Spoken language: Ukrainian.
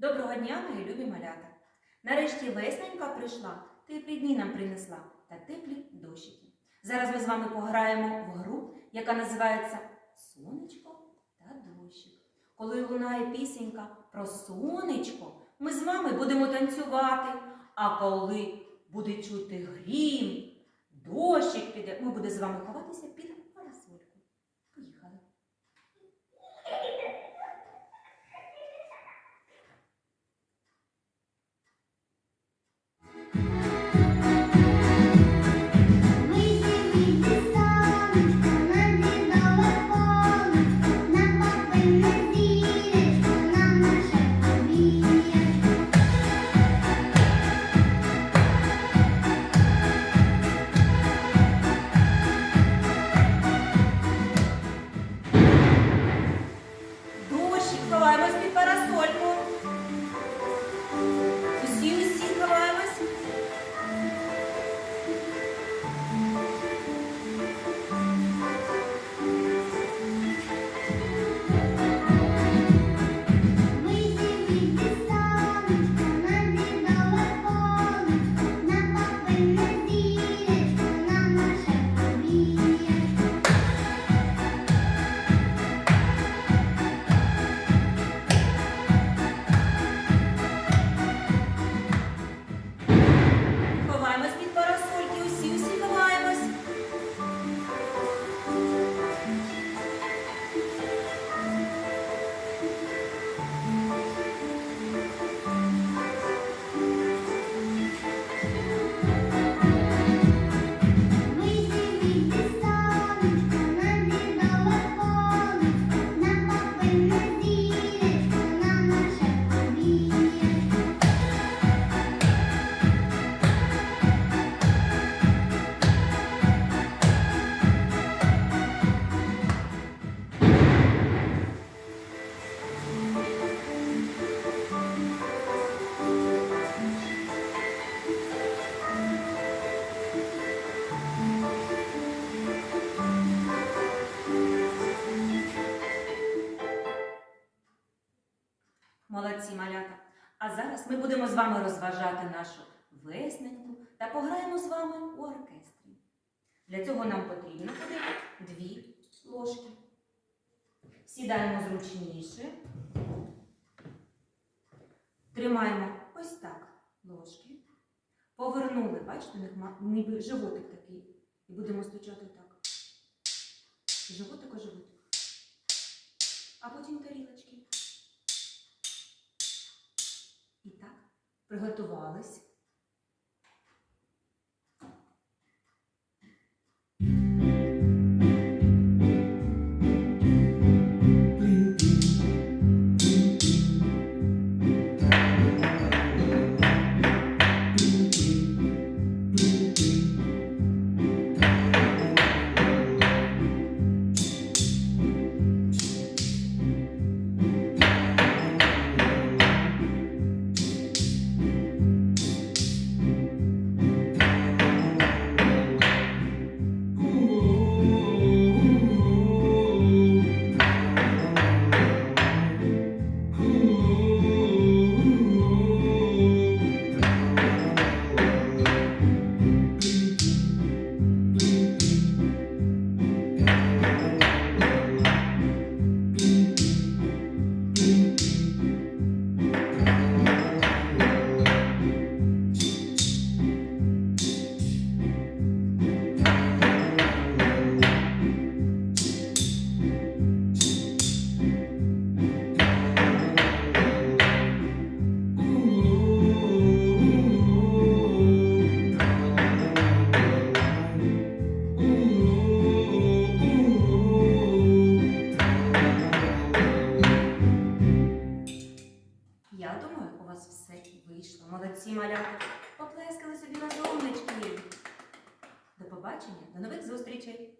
Доброго дня, мої любі малята! Нарешті весненька прийшла, теплі дні нам принесла та теплі дощики. Зараз ми з вами пограємо в гру, яка називається Сонечко та дощик. Коли лунає пісенька про сонечко, ми з вами будемо танцювати. А коли буде чути грім, дощик піде, ми будемо з вами ховатися під парасольку. Поїхали. Молодці малята. А зараз ми будемо з вами розважати нашу весненьку та пограємо з вами у оркестрі. Для цього нам потрібно буде дві ложки. Сідаємо зручніше. Тримаємо ось так ложки. Повернули, бачите, ніби животик такий. І будемо стучати так. Животик о приготувались. Я думаю, у вас все вийшло. Молодці малята. Поплескали собі на сонечки. До побачення, до нових зустрічей!